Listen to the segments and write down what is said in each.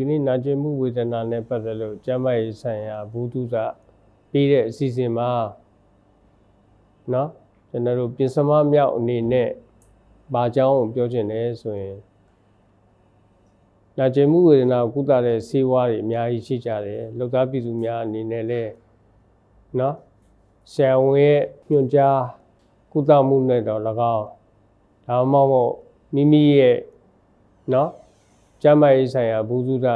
ကနေ့နာကျင်မှုဝေဒနာနဲ့ပတ်သက်လို့ကျမ်းမာရေးဆိုင်ရာဘုဒ္ဓဇပေးတဲ့အစီအစဉ်မှာเนาะကျွန်တော်တို့ပြင်စမမြောက်အနေနဲ့ဘာကြောင်းကိုပြောချင်လဲဆိုရင်နာကျင်မှုဝေဒနာကိုကုသတဲ့ဆေးဝါးတွေအများကြီးရှိကြတယ်လောက်သားပြည်သူများအနေနဲ့လည်းเนาะဆရာဝန်ရဲ့ညွှန်ကြားကုသမှုနဲ့တော့၎င်းဒါမှမဟုတ်မိမိရဲ့เนาะ ကျမ်းမာရေးဆိုင်ရာဘုဇုဒ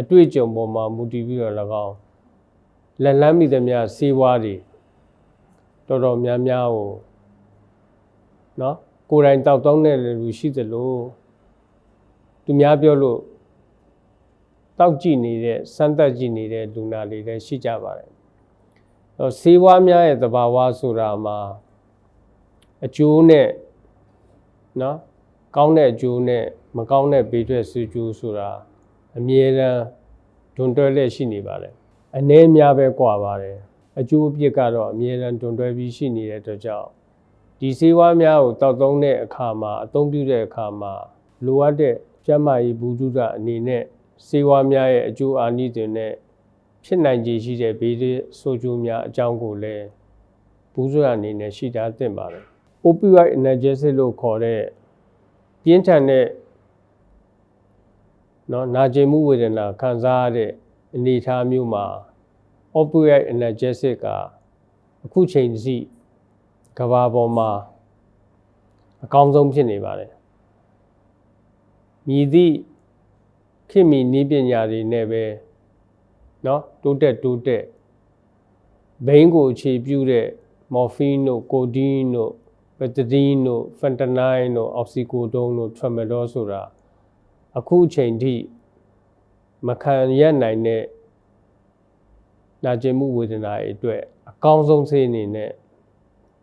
အတွေ့အကြုံပေါ်မှာမူတည်ပြီးတော့၎င်းလက်လန်းမိသမျှစေဝါးတွေတော်တော်များများကိုเนาะကိုယ်တိုင်တောက်တောင်းတဲ့လူရှိသလိုသူများပြောလို့တောက်ကြည့်နေတဲ့စမ်းသပ်ကြည့်နေတဲ့လူနာတွေလည်းရှိကြပါတယ်။အဲစေဝါးများရဲ့သဘာဝဆိုတာမှာအကျိုးနဲ့เนาะကောင်းတဲ့အကျိုးနဲ့ မကောင်းတဲ့ဘေးထွက်ဆူကျိုးဆိုတာအမြဲတမ်းဒွန်တွဲလက်ရှိနေပါတယ်အနည်းများပဲကွာပါတယ်အကျိုးအပြစ်ကတော့အမြဲတမ်းဒွန်တွဲပြီးရှိနေတဲ့အတွက်ကြောင့်ဒီစေဝါများကိုတောက်သုံးတဲ့အခါမှာအသုံးပြုတဲ့အခါမှာလိုအပ်တဲ့ကျန်းမာရေးဘူးဒုဒအနေနဲ့စေဝါများရဲ့အကျိုးအာနိသင်နဲ့ဖြစ်နိုင်ခြေရှိတဲ့ဘေးတွေဆိုးကျိုးများအကြောင်းကိုလည်းဘူးဒုအနေနဲ့ရှိတာသင့်ပါတယ် opioid analgesic လို့ခေါ်တဲ့ပြင်းထန်တဲ့ နော်နာကျင်မှုဝေဒနာခံစားရတဲ့အနေအထားမျိုးမှာ opioid analgesic ကအခုချိန်စီကဘာပေါ်မှာအကောင်းဆုံးဖြစ်နေပါတယ်မြည်သည့်ခေတ်မီနည်းပညာတွေနဲ့ပဲเนาะတိုးတက်တိုးတက်ဘိန်းကိုအခြေပြုတဲ့မော်ဖီနတို့ကိုဒီနတို့ဘက်တဒီနတို့ဖန်တနိုင်းတို့အောက်ဆီကိုဒုံတို့ထရမဒေါဆိုတာ အခုအချိန်ထိမခံရနိုင်တဲ့နာကျင်မှုဝေဒနာတွေအတွက်အကောင်းဆုံးဆေးအနေနဲ့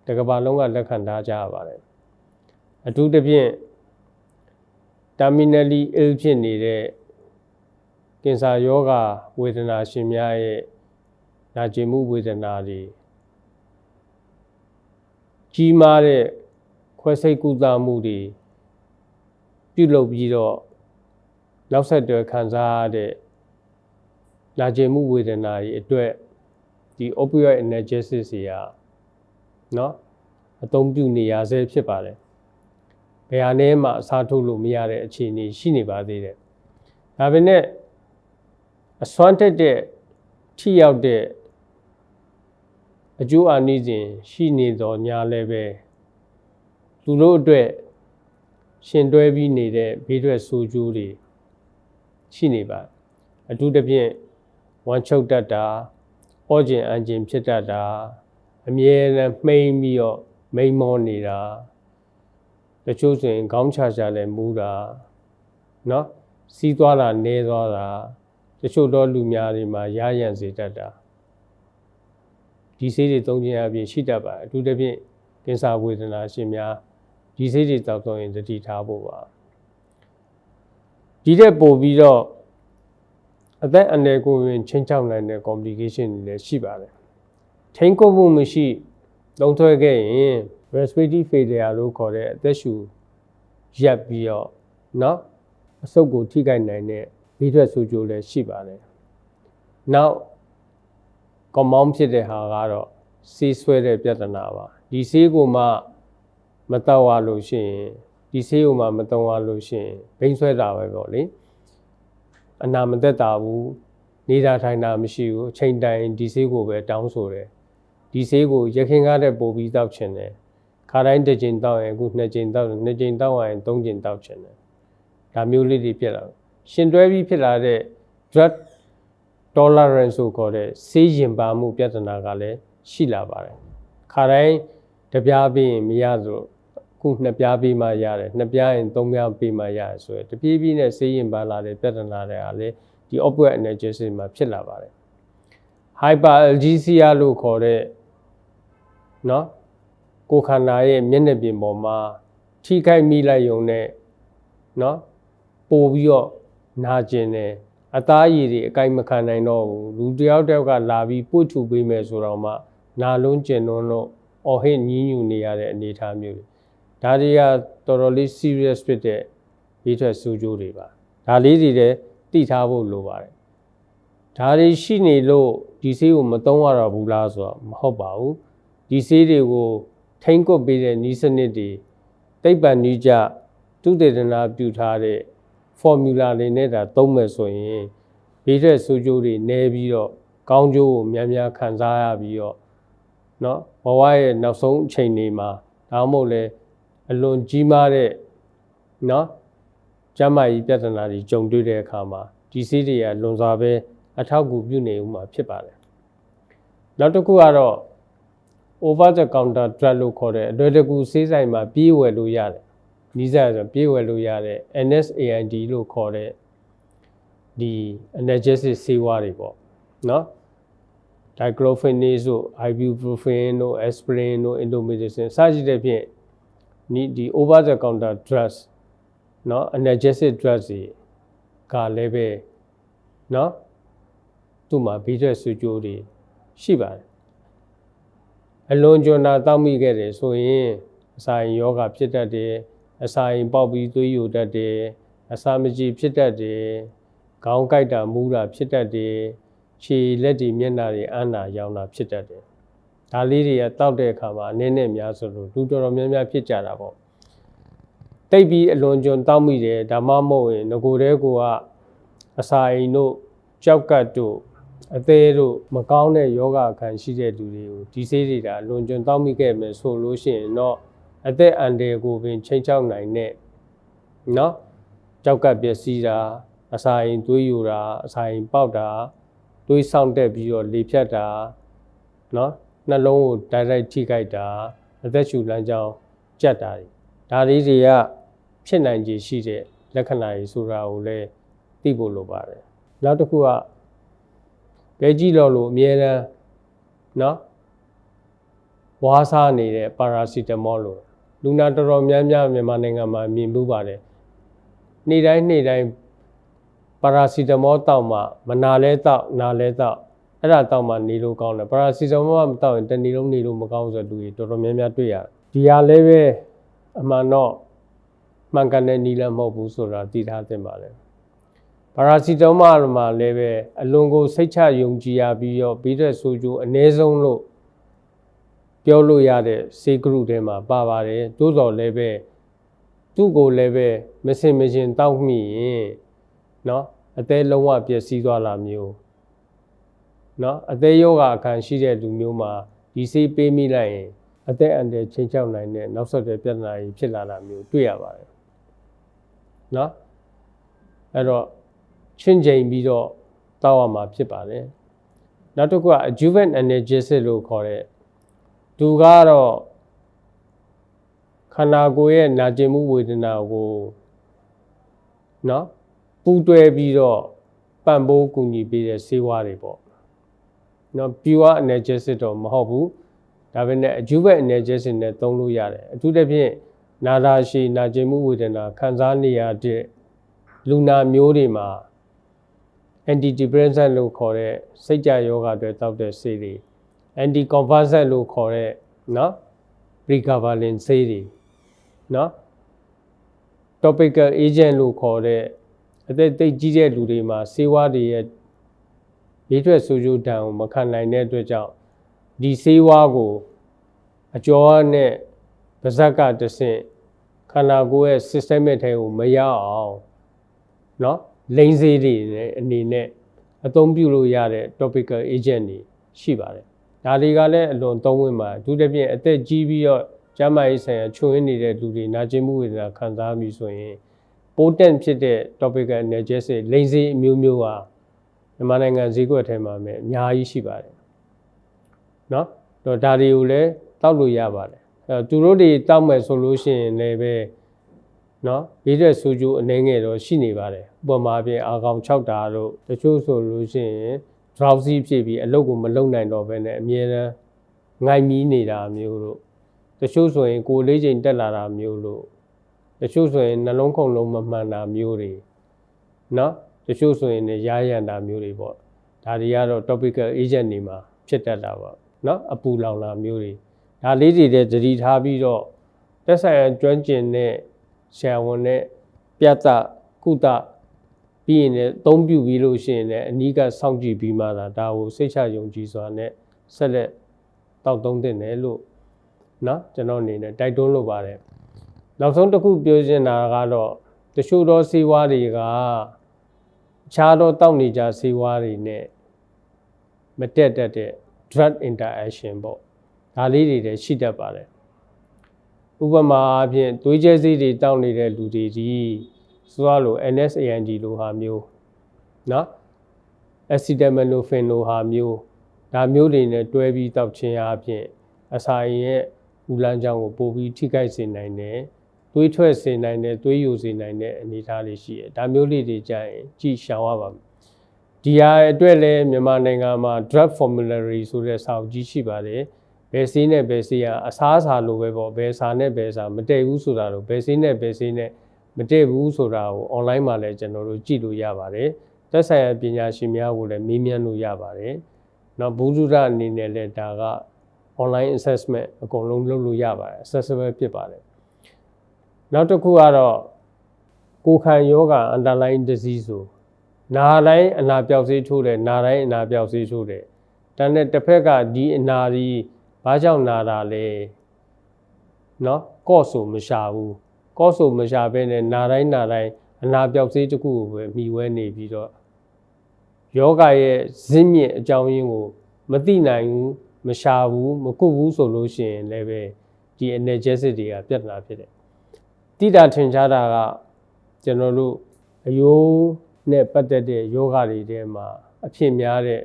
တကဘာလုံးကလက်ခံထားကြရပါတယ်အထူးသဖြင့် terminally ill ဖြစ်နေတဲ့ကင်ဆာယောဂဝေဒနာရှင်များရဲ့နာကျင်မှုဝေဒနာတွေကြီးမားတဲ့ခွဲစိတ်ကုသမှုတွေပြုလုပ်ပြီးတော့ နောက်ဆက်တွဲခံစားရတဲ့နာကျင်မှုဝေဒနာတွေအတွက်ဒီ opioid analgesic တွေဟာเนาะအသုံးပြုနေရဆဲဖြစ်ပါတယ်။ဘယ်ဟာနဲ့မှအစားထိုးလို့မရတဲ့အခြေအနေရှိနေပါသေးတယ်။ဒါပေမဲ့အစွမ်းတက်တဲ့ထိရောက်တဲ့အကျိုးအာနိသင်ရှိနေတော်ညာလည်းပဲသူတို့အတွက်ရှင်တွဲပြီးနေတဲ့ဘေးထွက်ဆိုးကျိုးတွေ ရှိနေပါအထူးသဖြင့်ဝမ်းချုပ်တတ်တာဩကျင်အန်ကျင်ဖြစ်တတ်တာအမြဲတမ်းမှိန်ပြီးတော့မိန်မောနေတာတချို့ဆိုရင်ခေါင်းချချလည်းမူးတာเนาะစီးသွားတာနေသွားတာတချို့တော့လူများတွေမှာရရန်စေတတ်တာဒီဆေးတွေသုံးခြင်းအပြင်ရှိတတ်ပါအထူးသဖြင့်ကင်ဆာဝေဒနာရှင်များဒီဆေးတွေတောက်သုံးရင်တတိထားဖို့ပါ ဒီတဲ့ပို့ပြီးတော့အသက်အန္တရာယ်ကိုရင်ချင်းချောက်နိုင်တဲ့ complication တွေလည်းရှိပါတယ်ထိန်းချုပ်မှုမရှိသုံးထွဲခဲ့ရင် respiratory failure လို့ခေါ်တဲ့အသက်ရှူရပ်ပြီးတော့เนาะအဆုတ်ကိုထိခိုက်နိုင်တဲ့ဘေးထွက်ဆိုးကျိုးလည်းရှိပါတယ်နောက် compound ဖြစ်တဲ့ဟာကတော့ဆေးဆွဲတဲ့ပြဿနာပါဒီဆေးကိုမှမတော့ရလို့ရှိရင် ဒီဆေးကိုမှမတုံရလို့ရှိရင်ဘိန်းဆွဲတာပဲပေါ့လေအနာမသက်တာဘူးနေတာထိုင်တာမရှိဘူးအချိန်တိုင်ဒီဆေးကိုပဲတောင်းဆိုတယ်ဒီဆေးကိုရခင်ကားတဲ့ပို့ပြီးတောက်ချင်တယ်ခါတိုင်းတစ်ချိန်တောက်ရင်အခုနှစ်ချိန်တောက်တယ်နှစ်ချိန်တောက်ရင်သုံးချိန်တောက်ချင်တယ်ဒါမျိုးလေးတွေဖြစ်လာရှင်တွဲပြီးဖြစ်လာတဲ့ drug tolerance ဆိုခေါ်တဲ့ဆေးရင်ပါမှုပြဿနာကလည်းရှိလာပါတယ်ခါတိုင်းတပြားပြီးရင်မရဆို ခုနှစ်ပြားပြီးမှရတယ်နှစ်ပြားရင်သုံးပြားပြီးမှရတယ်ဆိုရယ်တပြေးပြေးနဲ့ဆေးရင်ပါလာတဲ့ပြဿနာတွေအားလေဒီ opioid analgesic မှာဖြစ်လာပါတယ် hyperalgesia လို့ခေါ်တဲ့เนาะကိုယ်ခန္ဓာရဲ့မျက်နှာပြင်ပေါ်မှာထိခိုက်မိလိုက်ရုံနဲ့เนาะပို့ပြီးတော့နာကျင်တယ်အသားရည်တွေအကိုက်မခံနိုင်တော့ဘူးလူတယောက်တယောက်ကလာပြီးပုတ်ထူပေးမယ်ဆိုတော့မှနာလုံးကျင်လုံးတော့အော်ဟစ်ညင်းညူနေရတဲ့အနေအထားမျိုးတွေ ဒါတွေကတော်တော်လေး serious ဖြစ်တဲ့ဘေးထွက်ဆိုးကျိုးတွေပါဒါလေးတွေလည်း သိထားဖို့လိုပါတယ်ဒါတွေရှိနေလို့ဒီဆေးကိုမသုံးရတော့ဘူးလားဆိုတော့မဟုတ်ပါဘူးဒီဆေးတွေကိုထိမ့်ကွပ်ပေးတဲ့ဤစနစ်တွေသိပ္ပံနည်းကျသူတေသနာပြုထားတဲ့ formula တွေနဲ့ဒါသုံးမယ်ဆိုရင်ဘေးထွက်ဆိုးကျိုးတွေနည်းပြီးတော့ကောင်းကျိုးကိုများများခံစားရပြီးတော့เนาะဘဝရဲ့နောက်ဆုံးအချိန်တွေမှာဒါမှမဟုတ်လဲ အလွန်ကြီးမားတဲ့နော်ကျမ်းမာရေးပြဿနာတွေကြုံတွေ့တဲ့အခါမှာဒီဆေးတွေကလွန်စွာပဲအထောက်အကူပြုနေဦးမှာဖြစ်ပါတယ်နောက်တစ်ခုကတော့ over the counter drug လို့ခေါ်တဲ့အတွေ့အကြုံဆေးဆိုင်မှာပြေးဝယ်လို့ရတယ်နီးစပ်ဆိုပြေးဝယ်လို့ရတဲ့ NSAID လို့ခေါ်တဲ့ဒီ analgesic ဆေးဝါးတွေပေါ့နော် diclofenac တို့ ibuprofen တို့ aspirin တို့ indomethacin စသဖြင့် ဒီဒီ over the counter drugs เนาะ analgesic drugs တွေကလည်းပဲเนาะသူ့မှာဘေးထွက်ဆူကြိုးတွေရှိပါတယ်အလွန်ကျွမ်းတာတောက်မိခဲ့တယ်ဆိုရင်အစာရင်ယောဂဖြစ်တတ်တယ်အစာရင်ပေါက်ပြီးသွေးယိုတတ်တယ်အစာမကြေဖြစ်တတ်တယ်ခေါင်းကိုက်တာမူးတာဖြစ်တတ်တယ်ခြေလက်တွေမျက်နှာတွေအန်းနာရောင်တာဖြစ်တတ်တယ် ဒါလေးတွေကတောက်တဲ့အခါမှာအနည်းနဲ့များဆိုလို့လူတော်တော်များများဖြစ်ကြတာပေါ့တိတ်ပြီးအလွန်ကျွံတောက်မိတယ်ဒါမှမဟုတ်ရင်ငကိုတဲ့ကိုကအစာအိမ်တို့ကြောက်ကတ်တို့အသေးတို့မကောင်းတဲ့ယောဂခံရှိတဲ့လူတွေကိုဒီဆေးတွေဒါလွန်ကျွံတောက်မိခဲ့မယ်ဆိုလို့ရှိရင်တော့အသက်အန္တရာယ်ကိုပင်ချိန်ချောက်နိုင်တဲ့နော်ကြောက်ကပ်ပျက်စီးတာအစာရင်သွေးယိုတာအစာရင်ပေါက်တာသွေးဆောင်တက်ပြီးတော့လေဖြတ်တာနော် နှလုံးကိုတိုက်ရိုက်ထိခိုက်တာအသက်ရှူလမ်းကြောင်းကြက်တာတွေဒါလေးတွေကဖြစ်နိုင်ခြေရှိတဲ့လက္ခဏာတွေဆိုတာကိုလည်းသိဖို့လိုပါတယ်နောက်တစ်ခုကဘဲကြီးလော်လို့အမြဲတမ်းနော်ဝါးစားနေတဲ့ပါရာစီတမောလို့လူနာတော်တော်များများမြန်မာနိုင်ငံမှာမြင်မှုပါတယ်နေ့တိုင်းနေ့တိုင်းပါရာစီတမောတောက်မှမနာလဲတောက်နာလဲတောက် အဲ့ဒါတောက်မှနေလို့ကောင်းတယ်ပါရာစီတမောမတောက်ရင်တနေ့လုံးနေလို့မကောင်းဆိုလူတွေတော်တော်များများတွေ့ရတယ်ဒီဟာလည်းပဲအမှန်တော့မှန်ကန်တဲ့နီလမဟုတ်ဘူးဆိုတာသိထားသင့်ပါတယ်ပါရာစီတမောမှာလည်းပဲအလွန်ကိုစိတ်ချယုံကြည်ရပြီးတော့ပြီးတဲ့ဆိုကြိုးအ ਨੇ ဆုံးလို့ပြောလို့ရတဲ့စေကရုထဲမှာပါပါတယ်သို့တော်လည်းပဲသူ့ကိုလည်းပဲမစင်မရှင်တောက်မိရင်เนาะအသေးလုံးဝပျက်စီးသွားတာမျိုး နော်အသေးယောဂအခံရှိတဲ့လူမျိုးမှာဒီဆေးပေးမိလိုက်ရင်အသက်အန္တရာယ်ချင်းချောက်နိုင်တဲ့နောက်ဆက်တွဲပြဿနာကြီးဖြစ်လာတာမျိုးတွေ့ရပါတယ်နော်အဲ့တော့ချင်းချိန်ပြီးတော့တောက်ရမှာဖြစ်ပါတယ်နောက်တစ်ခုက adjuvant analgesic လို့ခေါ်တဲ့သူကတော့ခန္ဓာကိုယ်ရဲ့နာကျင်မှုဝေဒနာကိုနော်ပူတွဲပြီးတော့ပံ့ပိုးကူညီပေးတဲ့ဆေးဝါးတွေပေါ့ နော် pure analgesic တော့မဟုတ်ဘူးဒါပေမဲ့အကျူဘက် analgesic နဲ့သုံးလို့ရတယ်အထူးသဖြင့်နာတာရှည်နာကျင်မှုဝေဒနာခံစားနေရတဲ့လူနာမျိုးတွေမှာ antidepressant လို့ခေါ်တဲ့စိတ်ကြယောဂတွေတောက်တဲ့ဆေးတွေ anti convulsant လို့ခေါ်တဲ့နော် pregabalin ဆေးတွေနော် topical agent လို့ခေါ်တဲ့အသက်သိကြီးတဲ့လူတွေမှာဆေးဝါးတွေရဲ့ ဘေးထွက်ဆိုးကျိုးတံကိုမခံနိုင်တဲ့အတွက်ကြောင့်ဒီဆေးဝါးကိုအကျော်နဲ့ပါဇက်ကတဆင့်ခန္ဓာကိုယ်ရဲ့ systemic ထဲကိုမရအောင်เนาะလိန်စေးတွေအနေနဲ့အသုံးပြုလို့ရတဲ့ topical agent တွေရှိပါတယ်ဒါတွေကလည်းအလွန်သုံးဝင်ပါအထူးသဖြင့်အသက်ကြီးပြီးတော့ကျန်းမာရေးဆိုင်ရာချွင်းနေတဲ့လူတွေနာကျင်မှုဝေဒနာခံစားမိဆိုရင် potent ဖြစ်တဲ့ topical analgesic လိန်စေးအမျိုးမျိုးဟာ မြန်မာနိုင်ငံဈေးကွက်ထဲမှာပဲအများကြီးရှိပါတယ်เนาะတော့ဒါတွေကိုလည်းတောက်လို့ရပါတယ်အဲသူတို့တွေတောက်မယ်ဆိုလို့ရှိရင်လည်းပဲเนาะဘေးတဲ့ဆူဂျိုအနေငယ်တော့ရှိနေပါတယ်ဥပမာဖြင့်အာကောင်6တာတို့တချို့ဆိုလို့ရှိရင် drowsy ဖြစ်ပြီးအလုပ်ကိုမလုပ်နိုင်တော့ဘဲနဲ့အမြဲတမ်းငိုက်မီးနေတာမျိုးတို့တချို့ဆိုရင်ကိုယ်လေးချိန်တက်လာတာမျိုးလို့တချို့ဆိုရင်နှလုံးခုန်လုံးမမှန်တာမျိုးတွေเนาะ တချို့ဆိုရင်လည်းရာရန်တာမျိုးတွေပေါ့ဒါတွေကတော့ topical agent တွေမှာဖြစ်တတ်တာပေါ့เนาะအပူလောင်တာမျိုးတွေဒါလေးတွေတည်းသတိထားပြီးတော့တက်ဆိုင်ရာကျွမ်းကျင်တဲ့ဆရာဝန်နဲ့ပြတ်တကုသ ပြီးရင်လည်းအသုံးပြုပြီးလို့ရှိရင်လည်းအနီးကစောင့်ကြည့်ပြီးမှသာဒါကိုစိတ်ချယုံကြည်စွာနဲ့ဆက်လက်တောက်သုံးတင်တယ်လို့เนาะကျွန်တော်အနေနဲ့တိုက်တွန်းလိုပါတယ်နောက်ဆုံးတစ်ခုပြောချင်တာကတော့တချို့သောစေဝါတွေကအ ခြားသောတောက်နေကြဆေးဝါးတွေနဲ့မတက်တတ်တဲ့ drug interaction ပေါ့ဒါလေးတွေလည်းရှိတတ်ပါတယ်ဥပမာအဖြစ်သွေးကြဲဆေးတွေတောက်နေတဲ့လူတွေဒီဆိုရလို့ NSAID လိုဟာမျိုးနော် acetaminophen လိုဟာမျိုးဒါမျိုးတွေနဲ့တွဲပြီးတောက်ခြင်းအပြင်အစာရင်ရဲ့ဥလန်းချောင်းကိုပိုပြီးထိခိုက်စေနိုင်တယ် သွေးထွက်စေနိုင်တယ်သွေးယိုစေနိုင်တဲ့အနေအထားလေးရှိတယ်ဒါမျိုးလေးတွေကြရင်ကြည့်ရှောင်ရပါမယ်ဒီဟာအတွက်လည်းမြန်မာနိုင်ငံမှာ drug formulary ဆိုတဲ့စာအုပ်ကြီးရှိပါတယ်ဘယ်ဆေးနဲ့ဘယ်ဆေးကအစားအစာလိုပဲပေါ့ဘယ်စာနဲ့ဘယ်စာမတည့်ဘူးဆိုတာတော့ဘယ်ဆေးနဲ့ဘယ်ဆေးနဲ့မတည့်ဘူးဆိုတာကို online မှာလည်းကျွန်တော်တို့ကြည့်လို့ရပါတယ်သက်ဆိုင်ရာပညာရှင်များကိုလည်းမေးမြန်းလို့ရပါတယ်နောက်ဘူးစုရအနေနဲ့လည်းဒါက online assessment အကုန်လုံးလုပ်လို့ရပါတယ် accessible ဖြစ်ပါတယ် နောက်တစ်ခုကတော့ကိုယ်ခံယောဂ underlying disease ဆိုနာတိုင်းအနာပြောက်စေးထိုးတယ်နာတိုင်းအနာပြောက်စေးထိုးတယ်ဒါနဲ့တစ်ဖက်ကဒီအနာဒီဘာကြောင့်နာတာလဲเนาะကော့ဆိုမရှာဘူးကော့ဆိုမရှာဘဲနဲ့နာတိုင်းနာတိုင်းအနာပြောက်စေးတစ်ခုကိုပဲမိဝဲနေပြီးတော့ယောဂရဲ့ဇင်းမြင့်အကြောင်းရင်းကိုမသိနိုင်ဘူးမရှာဘူးမကုတ်ဘူးဆိုလို့ရှိရင်လည်းပဲဒီ energetic တွေကပြဿနာဖြစ်တယ် တိတာထင်ရှားတာကကျွန်တော်တို့အယိုးနဲ့ပတ်သက်တဲ့ယောဂတွေထဲမှာအဖြစ်များတဲ့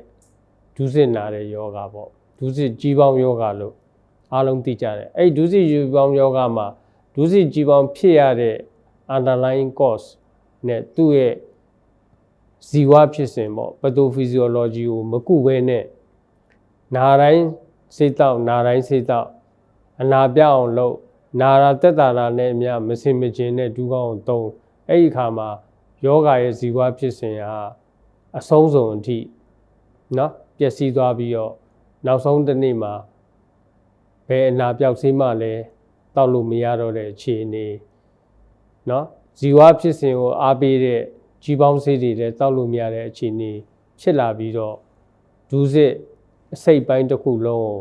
ဒုစစ်နာတဲ့ယောဂပေါ့ဒုစစ်ကြီးပေါင်းယောဂလို့အားလုံးသိကြတယ်အဲ့ဒုစစ်ကြီးပေါင်းယောဂမှာဒုစစ်ကြီးပေါင်းဖြစ်ရတဲ့ underlying cause နဲ့သူ့ရဲ့ဇီဝဖြစ်စဉ်ပေါ့ pathophysiology ကိုမကုဘဲနဲ့နာတိုင်းစိတ်တောက်နာတိုင်းစိတ်တောက်အနာပြောက်အောင်လုပ် နာရာတက်တာနာနဲ့အမျှမစင်မကျင်တဲ့ဒူးကောင်းကိုသုံးအဲ့ဒီအခါမှာယောဂရဲ့ဇီဝဖြစ်စဉ်ဟာအဆုံးစုံအထိနော်ပျက်စီးသွားပြီးတော့နောက်ဆုံးတစ်နေ့မှာဘယ်အနာပြောက်ဆေးမှလည်းတောက်လို့မရတော့တဲ့အခြေအနေနော်ဇီဝဖြစ်စဉ်ကိုအားပေးတဲ့ကြီးပေါင်းဆေးတွေလည်းတောက်လို့မရတဲ့အခြေအနေဖြစ်လာပြီးတော့ဒူးစစ်အစိတ်ပိုင်းတစ်ခုလုံးကို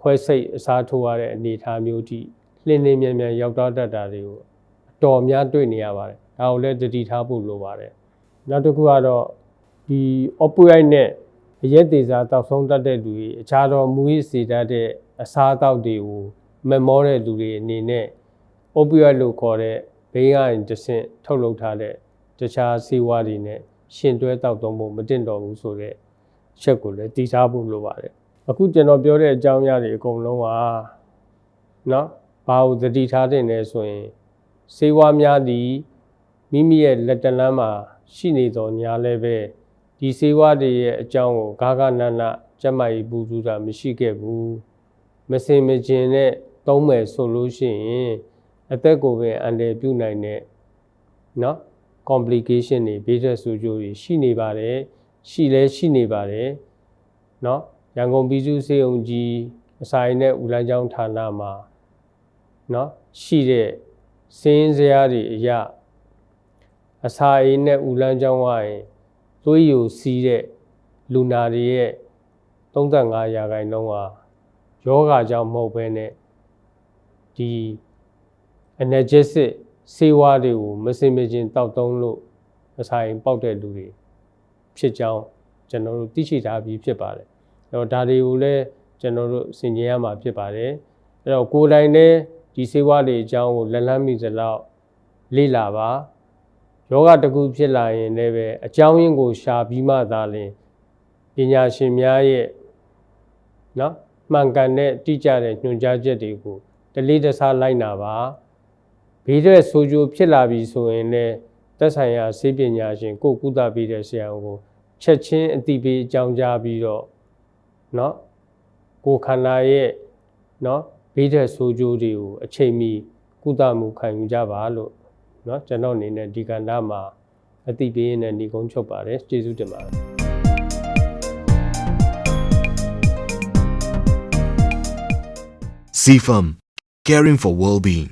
ခွဲစိတ်အစားထိုးရတဲ့အနေအထားမျိုးတိ လင်းလင်းမြန်မြန်ရောက်တော့တတ်တာတွေကိုအတော်များတွေ့နေရပါတယ်ဒါကိုလည်းတတိထားဖို့လိုပါတယ်နောက်တစ်ခုကတော့ဒီ opioid နဲ့အရက်သေးစားတောက်ဆုံးတတ်တဲ့လူတွေအခြားသောမူရစ်စေတတ်တဲ့အစားအသောက်တွေကိုမမောတဲ့လူတွေအနေနဲ့ opioid လို့ခေါ်တဲ့ဘိန်းကနေတဆင့်ထုတ်လုပ်ထားတဲ့တခြားဆေးဝါးတွေနဲ့ရှင်တွဲတောက်သုံးဖို့မတင့်တော်ဘူးဆိုတဲ့ချက်ကိုလည်းတည်ထားဖို့လိုပါတယ်အခုကျွန်တော်ပြောတဲ့အကြောင်းအရာတွေအကုန်လုံးကနော် ဘာလို့သတိထားတင်လဲဆိုရင်စေဝါများသည်မိမိရဲ့လက်တလန်းမှာရှိနေတော်ညာလည်းပဲဒီစေဝါတွေရဲ့အကြောင်းကိုဂါဂနနကျက်မကြီးပူဇူတာမရှိခဲ့ဘူးမစင်မကျင်နဲ့သုံးမယ်ဆိုလို့ရှိရင်အသက်ကိုပဲအန္တရာယ်ပြုနိုင်တဲ့เนาะ complication တွေဘေးထွက်ဆိုးကျိုးတွေရှိနေပါတယ်ရှိလဲရှိနေပါတယ်เนาะရန်ကုန်ပြည်သူ့စေုံကြီးအစာရင်နဲ့ဦးလန်းကျောင်းဌာနမှာ နော်ရှိတဲ့စင်းစရာတွေအရာအစာအိမ်နဲ့ဥလန်းချောင်းဝရင်သွေးယိုစီးတဲ့လူနာတွေရဲ့35ရာခိုင်နှုန်းဟာယောဂါကြောင့်မဟုတ်ဘဲနဲ့ဒီ energetic ဆေးဝါးတွေကိုမစင်မချင်းတောက်သုံးလို့အစာအိမ်ပေါက်တဲ့လူတွေဖြစ်ကြောင်းကျွန်တော်တို့သိရှိထားပြီးဖြစ်ပါတယ်။အဲတော့ဒါတွေကိုလည်းကျွန်တော်တို့စင်ကြင်ရမှာဖြစ်ပါတယ်။အဲတော့ကိုယ်တိုင်လည်း ဒီဆေးဝါးတွေအကြောင်းကိုလက်လန်းမိစလောက်လေ့လာပါယောဂတစ်ခုဖြစ်လာရင်လည်းပဲအကြောင်းရင်းကိုရှာပြီးမှသာလျှင်ပညာရှင်များရဲ့နော်မှန်ကန်တဲ့တိကျတဲ့ညွှန်ကြားချက်တွေကိုတလေးတစားလိုက်နာပါဘေးတဲ့ဆိုးကျိုးဖြစ်လာပြီဆိုရင်လည်းသက်ဆိုင်ရာဆေးပညာရှင်ကိုကုသပေးတဲ့ဆရာကိုချက်ချင်းအတိပေးအကြောင်းကြားပြီးတော့เนาะကိုခန္ဓာရဲ့เนาะ ဘေးတဲ့ဆိုးကျိုးတွေကိုအချိန်မီကုသမှုခံယူကြပါလို့เนาะကျွန်တော်အနေနဲ့ဒီကဏ္ဍမှာအတိပေးရင်းနဲ့ညီကုန်းချုပ်ပါတယ်ကျေးဇူးတင်ပါတယ် CFAM, caring for well-being.